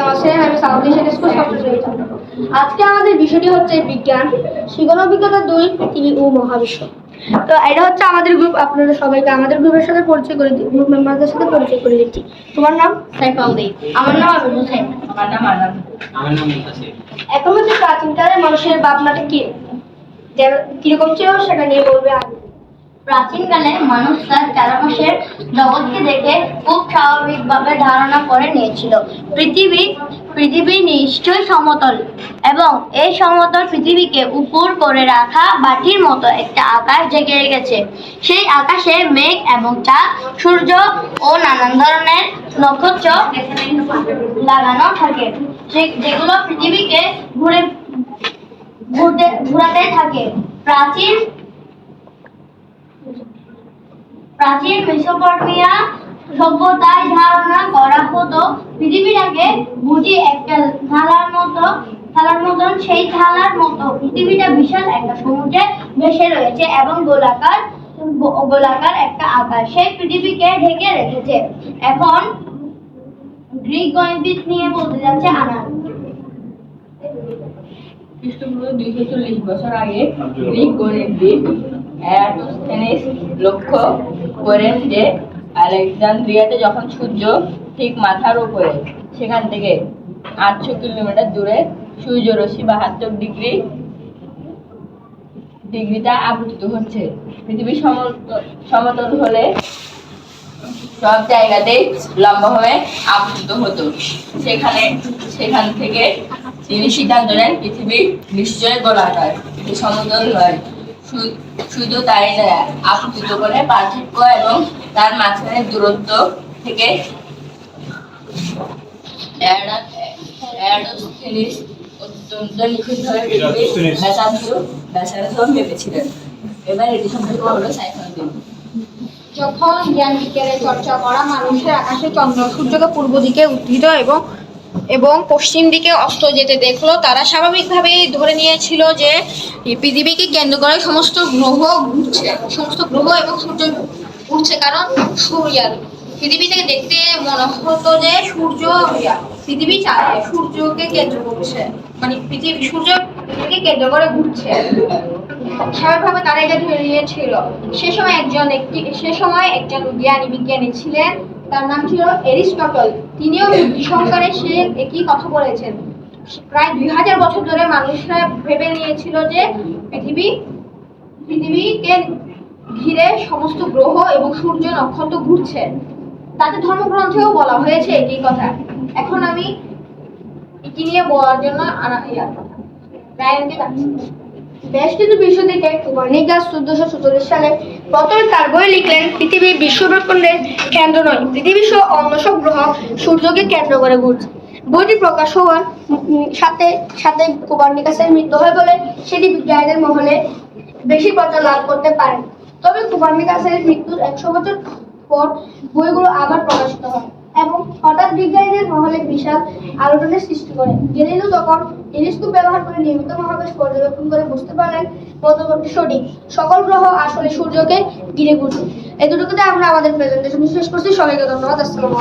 নমস্কার আমি south Asian school সপ্তম আজকে আমাদের বিষয়টি হচ্ছে বিজ্ঞান। শিখন অভিজ্ঞতা দুই তিনি ও মহাবিশ্ব। তো এটা হচ্ছে আমাদের গ্রুপ আপনাদের সবাইকে আমাদের গ্রুপের সাথে পরিচয় করে দিই গ্রুপ মেম্বারদের সাথে পরিচয় করে দিচ্ছি। তোমার নাম? সাইফাউদ্দি আমার নাম আবু হুসাইন আমার নাম আনাম আমার নাম মুতাসির এখন হচ্ছে প্রাচীনকালে মানুষের ভাবনাটা কি? কীরকম ছিল সেটা নিয়ে বলবে আগে। প্রাচীনকালে মানুষ তার চারপাশের জগৎকে দেখে খুব স্বাভাবিকভাবে ধারণা করে নিয়েছিল। পৃথিবী পৃথিবী নিশ্চয়ই সমতল এবং এই সমতল পৃথিবীকে উপর করে রাখা বাটির মতো একটা আকাশ জেগে রেখেছে। সেই আকাশে মেঘ এবং চাঁদ, সূর্য ও নানান ধরনের নক্ষত্র লাগানো থাকে যেগুলো পৃথিবীকে ঘুরে, ঘুরতে, ঘুরাতে থাকে। প্রাচীন প্রাচীন মেসোপটেমিয়া সভ্যতায় ধারণা করা হতো পৃথিবীটাকে বুঝি একটা থালার মতো, থালার মতন, সেই থালার মতো পৃথিবীটা বিশাল একটা সমুদ্রে ভেসে রয়েছে এবং গোলাকার গোলাকার একটা আকাশ সেই পৃথিবীকে ঢেকে রেখেছে। এখন গ্রিক গণিতবিদ নিয়ে বলতে যাচ্ছে আনান। খ্রিস্টপূর্ব দুইশো চল্লিশ বছর আগে গ্রিক গণিতবিদ অ্যারাটোস্থেনিস লক্ষ্য করেন যে আলেকজান্দ্রিয়াতে যখন সূর্য ঠিক মাথার উপরে, সেখান থেকে আটশো কিলোমিটার দূরে সূর্যরশ্মি বাহাত্তর ডিগ্রি, ডিগ্রিটা আবর্তিত হচ্ছে। পৃথিবী সমতল হলে সব জায়গাতেই লম্বাভাবে আবর্তিত হতো। সেখানে, সেখান থেকে তিনি সিদ্ধান্ত নেন, পৃথিবী নিশ্চয় গোলাকার সমতল শু- শুধু তাই আবর্তিত করে পার্থক্য এবং তার মাঝখানে দূরত্ব থেকে যখন চর্চা করা মানুষের আকাশে চন্দ্র, সূর্যকে পূর্ব দিকে এবং এবং পশ্চিম দিকে অস্ত যেতে দেখল, তারা স্বাভাবিকভাবেই ধরে নিয়েছিল যে পৃথিবীকে কেন্দ্র করে সমস্ত গ্রহ ঘুরছে, সমস্ত গ্রহ এবং সূর্য ঘুরছে, কারণ সূর্য পৃথিবী থেকে দেখতে মনে হতো যে সূর্য পৃথিবী চাঁদে, সূর্যকে কেন্দ্র করছে। মানে পৃথিবী, সূর্য পৃথিবীকে কেন্দ্র করে ঘুরছে। স্বাভাবিকভাবে তারা এটা ধরে নিয়েছিল। সে সময় একজন একটি, সে সময় একজন জ্ঞানী বিজ্ঞানী ছিলেন, তার নাম ছিল এরিস্টটল। তিনিও বুদ্ধি সংকারে সে একই কথা বলেছেন। প্রায় দুই হাজার বছর ধরে মানুষরা ভেবে নিয়েছিল যে পৃথিবী পৃথিবীকে ঘিরে সমস্ত গ্রহ এবং সূর্য নক্ষত্র ঘুরছে। তাদের ধর্মগ্রন্থেও বলা হয়েছে একই কথা। এখন আমি এটি নিয়ে বলার জন্য আনা- ইয়া, রায়ানকে ডাকছি। বেশ কিছু বিশ্ব থেকে কোপার্নিকাস চোদ্দশো চুচল্লিশ সালে প্রথমে তার বই লিখলেন পৃথিবী বিশ্বব্রহ্মাণ্ডের কেন্দ্র নয় পৃথিবী সহ অন্য সব গ্রহ সূর্যকে কেন্দ্র করে ঘুরছে। বইটি প্রকাশ হওয়ার সাথে সাথে কোপার্নিকাসের মৃত্যু হয় বলে সেটি বিজ্ঞানীদের মহলে বেশি প্রচার লাভ করতে পারে। তবে কোপার্নিকাসের মৃত্যুর একশো বছর পর বইগুলো আবার প্রকাশিত হয় এবং হঠাৎ বিজ্ঞানীদের মহলে বিশাল আলোড়নের সৃষ্টি করে। গেলিলো তখন টেলিস্কোপ ব্যবহার করে নিয়মিত মহাকাশ পর্যবেক্ষণ করে বুঝতে পারলেন মতবাদটি সঠিক। সকল গ্রহ আসলে সূর্যকে ঘিরে ঘুরছে এতটুকুতে আমরা আমাদের প্রেজেন্টেশন শেষ করছি। সবাইকে ধন্যবাদ। আসসালামু